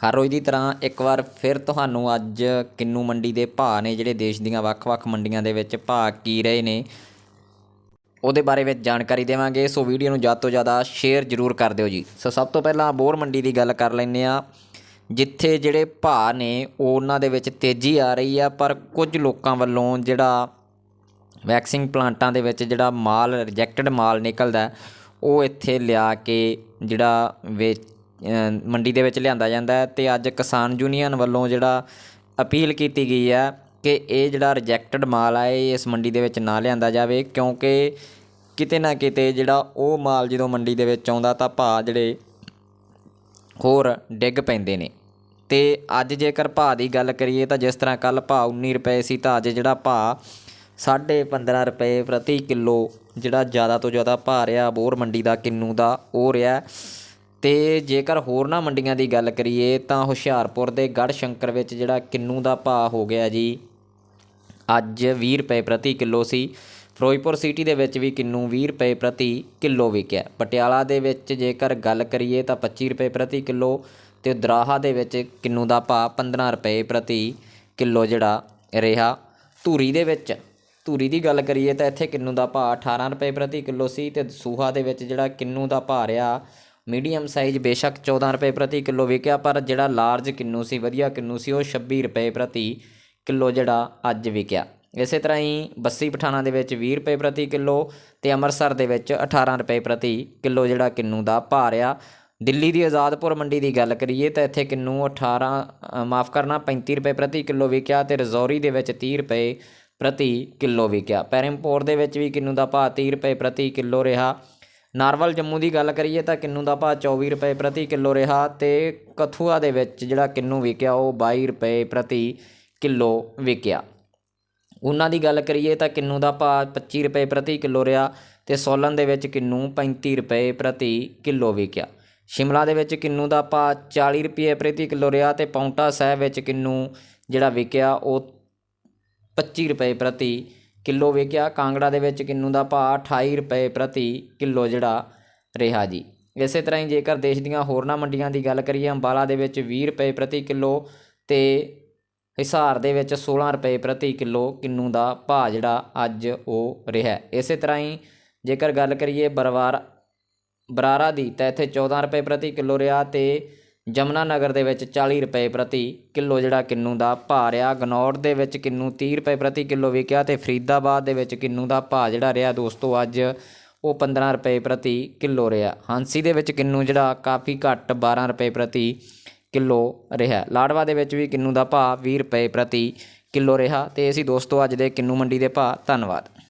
ਹਰ ਰੋਜ਼ ਦੀ ਤਰ੍ਹਾਂ ਇੱਕ ਵਾਰ ਫਿਰ ਤੁਹਾਨੂੰ ਅੱਜ ਕਿੰਨੂ ਮੰਡੀ ਦੇ ਭਾਅ ਨੇ, ਜਿਹੜੇ ਦੇਸ਼ ਦੀਆਂ ਵੱਖ-ਵੱਖ ਮੰਡੀਆਂ ਦੇ ਵਿੱਚ ਭਾਅ ਕੀ ਰਹੇ ਨੇ, ਉਹਦੇ ਬਾਰੇ ਵਿੱਚ ਜਾਣਕਾਰੀ ਦੇਵਾਂਗੇ। ਸੋ ਵੀਡੀਓ ਨੂੰ ਜ਼ਿਆਦਾ ਤੋਂ ਜ਼ਿਆਦਾ ਸ਼ੇਅਰ ਜ਼ਰੂਰ ਕਰ ਦਿਓ ਜੀ। ਸੋ ਸਭ ਤੋਂ ਪਹਿਲਾਂ ਬੋਰ ਮੰਡੀ ਦੀ ਗੱਲ ਕਰ ਲੈਂਦੇ ਆ ਜਿੱਥੇ ਜਿਹੜੇ ਭਾਅ ਨੇ ਉਹਨਾਂ ਦੇ ਵਿੱਚ ਤੇਜ਼ੀ ਆ ਰਹੀ ਆ, ਪਰ ਕੁਝ ਲੋਕਾਂ ਵੱਲੋਂ ਜਿਹੜਾ ਵੈਕਸਿੰਗ ਪਲਾਂਟਾਂ ਦੇ ਵਿੱਚ ਜਿਹੜਾ ਮਾਲ, ਰਿਜੈਕਟਡ ਮਾਲ ਨਿਕਲਦਾ, ਉਹ ਇੱਥੇ ਲਿਆ ਕੇ ਜਿਹੜਾ ਵੇਚ ਮੰਡੀ ਦੇ ਵਿੱਚ ਲਿਆਂਦਾ ਜਾਂਦਾ ਅਤੇ ਅੱਜ ਕਿਸਾਨ ਯੂਨੀਅਨ ਵੱਲੋਂ ਜਿਹੜਾ ਅਪੀਲ ਕੀਤੀ ਗਈ ਹੈ ਕਿ ਇਹ ਜਿਹੜਾ ਰਿਜੈਕਟਡ ਮਾਲ ਆ, ਇਹ ਇਸ ਮੰਡੀ ਦੇ ਵਿੱਚ ਨਾ ਲਿਆਂਦਾ ਜਾਵੇ ਕਿਉਂਕਿ ਕਿਤੇ ਨਾ ਕਿਤੇ ਜਿਹੜਾ ਉਹ ਮਾਲ ਜਦੋਂ ਮੰਡੀ ਦੇ ਵਿੱਚ ਆਉਂਦਾ ਤਾਂ ਭਾਅ ਜਿਹੜੇ ਹੋਰ ਡਿੱਗ ਪੈਂਦੇ ਨੇ। ਤੇ ਅੱਜ ਜੇਕਰ ਭਾਅ ਦੀ ਗੱਲ ਕਰੀਏ ਤਾਂ ਜਿਸ ਤਰ੍ਹਾਂ ਕੱਲ ਭਾਅ 19 ਰੁਪਏ ਸੀ ਤਾਂ ਅੱਜ ਜਿਹੜਾ ਭਾਅ ਸਾਢੇ 15 ਰੁਪਏ ਪ੍ਰਤੀ ਕਿਲੋ ਜਿਹੜਾ ਜ਼ਿਆਦਾ ਤੋਂ ਜ਼ਿਆਦਾ ਭਾਅ ਰਿਹਾ ਬੋਰ ਮੰਡੀ ਦਾ, ਕਿੰਨੂ ਦਾ, ਉਹ ਰਿਹਾ। ਤੇ ਜੇਕਰ ਹੋਰਨਾਂ ਮੰਡੀਆਂ ਦੀ ਗੱਲ ਕਰੀਏ, ਤਾਂ ਹੁਸ਼ਿਆਰਪੁਰ ਦੇ ਗੜ੍ਹ ਸ਼ੰਕਰ ਵਿੱਚ ਜਿਹੜਾ ਕਿੰਨੂ ਦਾ ਭਾਅ ਹੋ ਗਿਆ ਜੀ, ਅੱਜ 20 ਰੁਪਏ ਪ੍ਰਤੀ ਕਿਲੋ ਸੀ। ਫਿਰੋਜ਼ਪੁਰ ਸਿਟੀ ਦੇ ਵਿੱਚ ਵੀ ਕਿੰਨੂ 20 ਰੁਪਏ ਪ੍ਰਤੀ ਕਿਲੋ ਵਿਕਿਆ। ਪਟਿਆਲਾ ਦੇ ਵਿੱਚ ਜੇਕਰ ਗੱਲ ਕਰੀਏ, ਤਾਂ 25 ਰੁਪਏ ਪ੍ਰਤੀ ਕਿਲੋ ਤੇ ਦਰਾਹਾ ਦੇ ਵਿੱਚ ਕਿੰਨੂ ਦਾ ਭਾਅ 15 ਰੁਪਏ ਪ੍ਰਤੀ ਕਿਲੋ ਜਿਹੜਾ ਰਿਹਾ ਧੂਰੀ ਦੇ ਵਿੱਚ। ਧੂਰੀ ਦੀ ਗੱਲ ਕਰੀਏ, ਤਾਂ ਇੱਥੇ ਕਿੰਨੂ ਦਾ ਭਾਅ 18 ਰੁਪਏ ਪ੍ਰਤੀ ਕਿਲੋ ਸੀ ਤੇ ਸੂਹਾ ਦੇ ਵਿੱਚ ਜਿਹੜਾ ਕਿੰਨੂ ਦਾ ਭਾਅ ਰਿਹਾ ਮੀਡੀਅਮ ਸਾਈਜ਼ ਬੇਸ਼ੱਕ 14 ਰੁਪਏ ਪ੍ਰਤੀ ਕਿਲੋ ਵਿਕਿਆ ਪਰ ਜਿਹੜਾ ਲਾਰਜ ਕਿੰਨੂ ਸੀ, ਵਧੀਆ ਕਿੰਨੂ ਸੀ, ਉਹ 26 ਰੁਪਏ ਪ੍ਰਤੀ ਕਿਲੋ ਜਿਹੜਾ ਅੱਜ ਵਿਕਿਆ ਇਸੇ ਤਰ੍ਹਾਂ ਹੀ ਬੱਸੀ ਪਠਾਣਾ ਦੇ ਵਿੱਚ 20 ਰੁਪਏ ਪ੍ਰਤੀ ਕਿਲੋ ਤੇ ਅੰਮ੍ਰਿਤਸਰ ਦੇ ਵਿੱਚ 18 ਰੁਪਏ ਪ੍ਰਤੀ ਕਿਲੋ ਜਿਹੜਾ ਕਿੰਨੂ ਦਾ ਭਾਅ ਰਿਹਾ। ਦਿੱਲੀ ਦੀ ਆਜ਼ਾਦਪੁਰ ਮੰਡੀ ਦੀ ਗੱਲ ਕਰੀਏ ਤਾਂ ਇੱਥੇ ਕਿੰਨੂ 18 ਮਾਫ ਕਰਨਾ 35 ਰੁਪਏ ਪ੍ਰਤੀ ਕਿਲੋ ਵਿਕਿਆ ਤੇ ਰਜ਼ੌਰੀ ਦੇ ਵਿੱਚ 30 ਰੁਪਏ ਪ੍ਰਤੀ ਕਿਲੋ ਵਿਕਿਆ ਪੈਰਮਪੋਰ ਦੇ ਵਿੱਚ ਵੀ ਕਿੰਨੂ ਦਾ ਭਾਅ 30 ਰੁਪਏ ਪ੍ਰਤੀ ਕਿਲੋ ਰਿਹਾ। ਨਾਰਵਲ ਜੰਮੂ ਦੀ ਗੱਲ ਕਰੀਏ ਤਾਂ ਕਿੰਨੂ ਦਾ ਭਾਅ 24 ਰੁਪਏ ਪ੍ਰਤੀ ਕਿਲੋ ਰਿਹਾ ਅਤੇ ਕਥੂਆ ਦੇ ਵਿੱਚ ਜਿਹੜਾ ਕਿੰਨੂ ਵਿਕਿਆ ਉਹ ਬਾਈ ਰੁਪਏ ਪ੍ਰਤੀ ਕਿਲੋ ਵਿਕਿਆ। ਉਹਨਾਂ ਦੀ ਗੱਲ ਕਰੀਏ ਤਾਂ ਕਿੰਨੂ ਦਾ ਭਾਅ 25 ਰੁਪਏ ਪ੍ਰਤੀ ਕਿਲੋ ਰਿਹਾ ਤੇ ਸੋਲਨ ਦੇ ਵਿੱਚ ਕਿੰਨੂ 35 ਰੁਪਏ ਪ੍ਰਤੀ ਕਿਲੋ ਵਿਕਿਆ। ਸ਼ਿਮਲਾ ਦੇ ਵਿੱਚ ਕਿੰਨੂ ਦਾ ਭਾਅ 40 ਰੁਪਏ ਪ੍ਰਤੀ ਕਿਲੋ ਰਿਹਾ ਤੇ ਪੌਂਟਾ ਸਾਹਿਬ ਵਿੱਚ ਕਿੰਨੂ ਜਿਹੜਾ ਵਿਕਿਆ ਉਹ 25 ਰੁਪਏ ਪ੍ਰਤੀ ਕਿਲੋ ਵਿਕਿਆ ਕਾਂਗੜਾ ਦੇ ਵਿੱਚ ਕਿੰਨੂ ਦਾ ਭਾਅ 28 ਰੁਪਏ ਪ੍ਰਤੀ ਕਿਲੋ ਜਿਹੜਾ ਰਿਹਾ ਜੀ। ਇਸੇ ਤਰ੍ਹਾਂ ਹੀ ਜੇਕਰ ਦੇਸ਼ ਦੀਆਂ ਹੋਰਨਾਂ ਮੰਡੀਆਂ ਦੀ ਗੱਲ ਕਰੀਏ, ਅੰਬਾਲਾ ਦੇ ਵਿੱਚ 20 ਰੁਪਏ ਪ੍ਰਤੀ ਕਿਲੋ ਤੇ ਹਿਸਾਰ ਦੇ ਵਿੱਚ 16 ਰੁਪਏ ਪ੍ਰਤੀ ਕਿਲੋ ਕਿੰਨੂ ਦਾ ਭਾਅ ਜਿਹੜਾ ਅੱਜ ਉਹ ਰਿਹਾ। ਇਸੇ ਤਰ੍ਹਾਂ ਹੀ ਜੇਕਰ ਗੱਲ ਕਰੀਏ, ਬਰਵਾਰ ਬਰਾਰਾ ਦੀ ਤਾਂ ਇੱਥੇ 14 ਰੁਪਏ ਪ੍ਰਤੀ ਕਿਲੋ ਰਿਹਾ ਤੇ ਯਮੁਨਾ ਨਗਰ ਦੇ ਵਿੱਚ 40 ਰੁਪਏ ਪ੍ਰਤੀ ਕਿਲੋ ਜਿਹੜਾ ਕਿੰਨੂ ਦਾ ਭਾਅ ਰਿਹਾ। ਗਨੌਰ ਦੇ ਵਿੱਚ ਕਿੰਨੂ 30 ਰੁਪਏ ਪ੍ਰਤੀ ਕਿਲੋ ਵਿਕਿਆ ਤੇ ਫਰੀਦਾਬਾਦ ਦੇ ਵਿੱਚ ਕਿੰਨੂ ਦਾ ਭਾਅ ਜਿਹੜਾ ਰਿਹਾ ਦੋਸਤੋ ਅੱਜ ਉਹ 15 ਰੁਪਏ ਪ੍ਰਤੀ ਕਿਲੋ ਰਿਹਾ। ਹਾਂਸੀ ਦੇ ਵਿੱਚ ਕਿੰਨੂ ਜਿਹੜਾ ਕਾਫੀ ਘੱਟ 12 ਰੁਪਏ ਪ੍ਰਤੀ ਕਿਲੋ ਰਿਹਾ। ਲਾੜਵਾ ਦੇ ਵਿੱਚ ਵੀ ਕਿੰਨੂ ਦਾ ਭਾਅ 20 ਰੁਪਏ ਪ੍ਰਤੀ ਕਿਲੋ ਰਿਹਾ ਤੇ ਅਸੀਂ ਦੋਸਤੋ ਅੱਜ ਦੇ ਕਿੰਨੂ ਮੰਡੀ ਦੇ ਭਾਅ। ਧੰਨਵਾਦ।